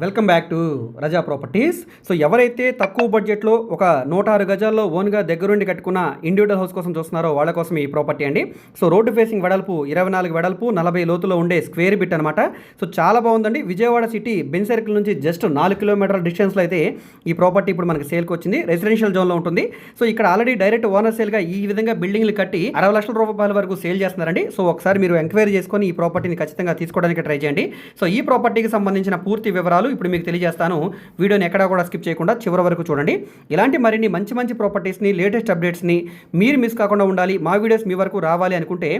Welcome back to Raza properties so ఎవరైతే తక్కువ బడ్జెట్లో ఒక నూట ఆరు గజాల్లో ఓన్గా దగ్గరుండి కట్టుకున్న ఇండివిజువల్ హౌస్ కోసం చూస్తున్నారో వాళ్ళ కోసం ఈ ప్రాపర్టీ అండి. సో రోడ్డు ఫేసింగ్ వెడల్పు ఇరవై నాలుగు వెడల్పు నలభై లోతులో ఉండే స్క్వేర్ బిట్ అనమాట సో చాలా బాగుందండి. విజయవాడ సిటీ బెన్ సర్కిల్ నుంచి జస్ట్ నాలుగు కిలోమీటర్ల డిస్టెన్స్లో అయితే ఈ ప్రాపర్టీ ఇప్పుడు మనకి సేల్కి వచ్చింది. రెసిడెన్షియల్ జోన్లో ఉంటుంది. సో ఇక్కడ ఆల్రెడీ డైరెక్ట్ ఓనర్ సేల్గా ఈ విధంగా బిల్డింగ్లు కట్టి అరవై లక్షల రూపాయల వరకు సేల్ చేస్తున్నారండి. సో ఒకసారి మీరు ఎంక్వైరీ చేసుకొని ఈ ప్రాపర్టీని ఖచ్చితంగా తీసుకోవడానికి ట్రై చేయండి. సో ఈ ప్రాపర్టీకి సంబంధించిన పూర్తి వివరాలు ఇప్పుడు మీకు తెలియజేస్తాను. వీడియోని ఎక్కడా కూడా స్కిప్ చేయకుండా చివరి వరకు చూడండి. ఇలాంటి మరిన్ని మంచి మంచి ప్రాపర్టీస్ని లేటెస్ట్ అప్డేట్స్ని మీరు మిస్ కాకుండా ఉండాలి. మా వీడియోస్ మీ వరకు రావాలి అనుకుంటే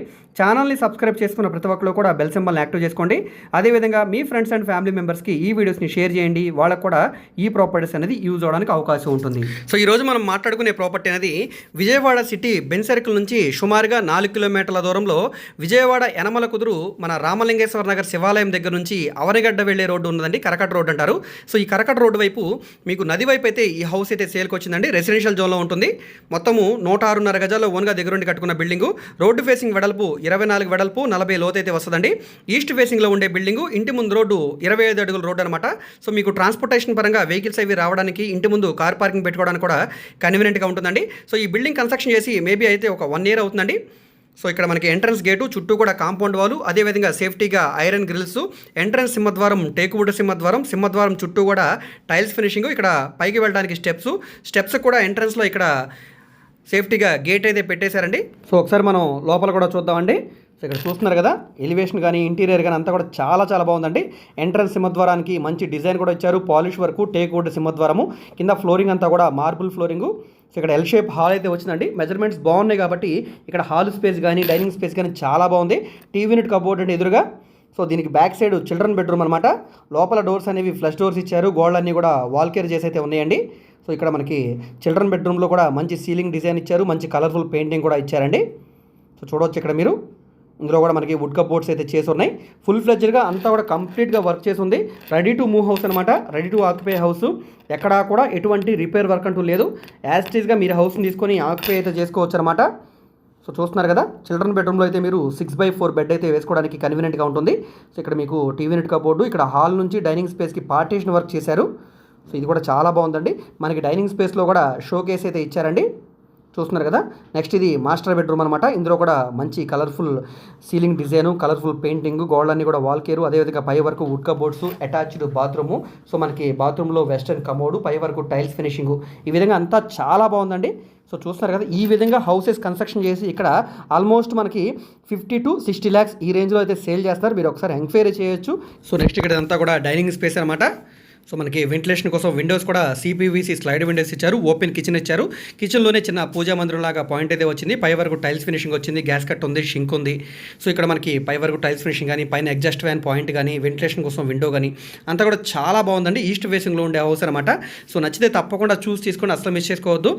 ఛానల్ని సబ్స్క్రైబ్ చేసుకున్న ప్రతి ఒక్కరు కూడా బెల్ సింబల్ని యాక్టివ్ చేసుకోండి. అదేవిధంగా మీ ఫ్రెండ్స్ అండ్ ఫ్యామిలీ మెంబర్స్కి ఈ వీడియోస్ని షేర్ చేయండి. వాళ్ళకు కూడా ఈ ప్రాపర్టీస్ అనేది యూజ్ అవడానికి అవకాశం ఉంటుంది. సో ఈరోజు మనం మాట్లాడుకునే ప్రాపర్టీ అనేది విజయవాడ సిటీ బెన్ సర్కిల్ నుంచి సుమారుగా నాలుగు కిలోమీటర్ల దూరంలో విజయవాడ యనమల కుదురు మన రామలింగేశ్వర నగర్ శివాలయం దగ్గర నుంచి అవనిగడ్డ వెళ్ళే రోడ్డు ఉన్నదండి కరకట్ రోడ్ అంటారు. సో ఈ కరకట్ రోడ్డు వైపు మీకు నది వైపు అయితే ఈ హౌస్ అయితే సేల్కి వచ్చిందండి. రెసిడెన్షియల్ జోన్లో ఉంటుంది. మొత్తము నూట ఆరున్నర గజాల్లో ఓన్గా దగ్గరుండి కట్టుకున్న బిల్డింగు రోడ్డు ఫేసింగ్ వెడల్పు ఇరవై నాలుగు వెడల్పు నలభై లోతు అయితే వస్తుందండి. ఈస్ట్ ఫేసింగ్లో ఉండే బిల్డింగు ఇంటి ముందు రోడ్డు ఇరవై ఐదు అడుగుల రోడ్డు అనమాట సో మీకు ట్రాన్స్పోర్టేషన్ పరంగా వెహికల్స్ అవి రావడానికి ఇంటి ముందు కార్ పార్కింగ్ పెట్టుకోవడానికి కూడా కన్వీనియంట్గా ఉంటుందండి. సో ఈ బిల్డింగ్ కన్స్ట్రక్షన్ చేసి మేబీ అయితే ఒక వన్ ఇయర్ అవుతుందండి. సో ఇక్కడ మనకి ఎంట్రన్స్ గేటు చుట్టూ కూడా కాంపౌండ్ వాళ్ళు అదేవిధంగా సేఫ్టీగా ఐరన్ గ్రిల్స్ ఎంట్రన్స్ సింహద్వారం టేకువుడ్ సింహద్వారం సింహద్వారం చుట్టూ కూడా టైల్స్ ఫినిషింగ్ ఇక్కడ పైకి వెళ్ళడానికి స్టెప్స్ స్టెప్స్ కూడా ఎంట్రన్స్లో ఇక్కడ సేఫ్టీగా గేట్ అయితే పెట్టేశారండి. సో ఒకసారి మనం లోపల కూడా చూద్దామండి. సో ఇక్కడ చూస్తున్నారు కదా ఎలివేషన్ కానీ ఇంటీరియర్ కానీ అంతా కూడా చాలా చాలా బాగుందండి. ఎంట్రన్స్ సింహద్వారానికి మంచి డిజైన్ కూడా ఇచ్చారు. పాలిష్ వరకు టేక్ వుడ్ సింహద్వారము. కింద ఫ్లోరింగ్ అంతా కూడా మార్బుల్ ఫ్లోరింగు సో ఇక్కడ ఎల్ షేప్ హాల్ అయితే వచ్చిందండి. మెజర్మెంట్స్ బాగున్నాయి కాబట్టి ఇక్కడ హాల్ స్పేస్ కానీ డైనింగ్ స్పేస్ కానీ చాలా బాగుంది. టీవీ యూనిట్ కబోర్డ్ అండి ఎదురుగా. సో దీనికి బ్యాక్ సైడ్ చిల్డ్రన్ బెడ్రూమ్ అనమాట లోపల డోర్స్ అనేవి ఫ్లష్ డోర్స్ ఇచ్చారు. గోడలన్నీ కూడా వాల్ కేర్ చేసి అయితే ఉన్నాయండి. సో ఇక్కడ మనకి చిల్డ్రన్ బెడ్రూమ్లో కూడా మంచి సీలింగ్ డిజైన్ ఇచ్చారు. మంచి కలర్ఫుల్ పెయింటింగ్ కూడా ఇచ్చారండి. సో చూడవచ్చు ఇక్కడ మీరు. ఇందులో కూడా మనకి వుడ్ కప్ అయితే చేసి ఉన్నాయి ఫుల్ ఫ్లెడ్జ్డ్గా అంతా కూడా కంప్లీట్గా వర్క్ చేసి ఉంది రెడీ టు మూవ్ హౌస్ అనమాట రెడీ టు ఆక్యుపై హౌస్ ఎక్కడా కూడా ఎటువంటి రిపేర్ వర్క్ అంటూ లేదు. యాస్టీస్గా మీరు హౌస్ని తీసుకొని ఆక్యుపై అయితే చేసుకోవచ్చు అనమాట సో చూస్తున్నారు కదా? చిల్డ్రన్ బెడ్రూమ్లో అయితే మీరు సిక్స్ బై ఫోర్ బెడ్ అయితే వేసుకోవడానికి కన్వీనియంట్గా ఉంటుంది. సో ఇక్కడ మీకు టీవీ నెట్ కబోర్డు ఇక్కడ హాల్ నుంచి డైనింగ్ స్పేస్కి పార్టీషన్ వర్క్ చేశారు. సో ఇది కూడా చాలా బాగుందండి. మనకి డైనింగ్ స్పేస్లో కూడా షోకేస్ అయితే ఇచ్చారండి. చూస్తున్నారు కదా. నెక్స్ట్ ఇది మాస్టర్ బెడ్రూమ్ అనమాట ఇందులో కూడా మంచి colourful ceiling design colourful painting గోడలన్నీ కూడా వాల్ కేరు అదేవిధంగా పై వరకు wood cupboards attached bathroom so మనకి బాత్రూంలో వెస్టర్న్ కమోడు పై వరకు టైల్స్ ఫినిషింగ్ ఈ విధంగా అంతా చాలా బాగుందండి. సో చూస్తున్నారు కదా ఈ విధంగా హౌసెస్ కన్స్ట్రక్షన్ చేసి ఇక్కడ ఆల్మోస్ట్ మనకి ఫిఫ్టీ టు సిక్స్టీ ల్యాక్స్ ఈ రేంజ్లో అయితే సేల్ చేస్తారు. మీరు ఒకసారి ఎంక్వైరీ చేయొచ్చు. సో నెక్స్ట్ ఇక్కడ అంతా కూడా డైనింగ్ స్పేస్ అనమాట సో మనకి వెంటిలేషన్ కోసం విండోస్ కూడా సిపివిసి స్లైడ్ విండోస్ ఇచ్చారు ఓపెన్ కిచెన్ ఇచ్చారు. కిచెన్లోనే చిన్న పూజా మందిరం లాగా పాయింట్ అయితే వచ్చింది. పై వరకు టైల్స్ ఫినిషింగ్ వచ్చింది. గ్యాస్ కట్ ఉంది షింక్ ఉంది. సో ఇక్కడ మనకి పై వరకు టైల్స్ ఫినిషింగ్ కానీ పైన ఎగ్జాస్ట్ ఫ్యాన్ పాయింట్ కానీ వెంటిలేషన్ కోసం విండో కానీ అంతా కూడా చాలా బాగుందండి. ఈస్ట్ ఫేసింగ్లో ఉండే హౌస్ అనమాట సో నచ్చితే తప్పకుండా చూస్ తీసుకొని అసలు మిస్ చేసుకోవద్దు.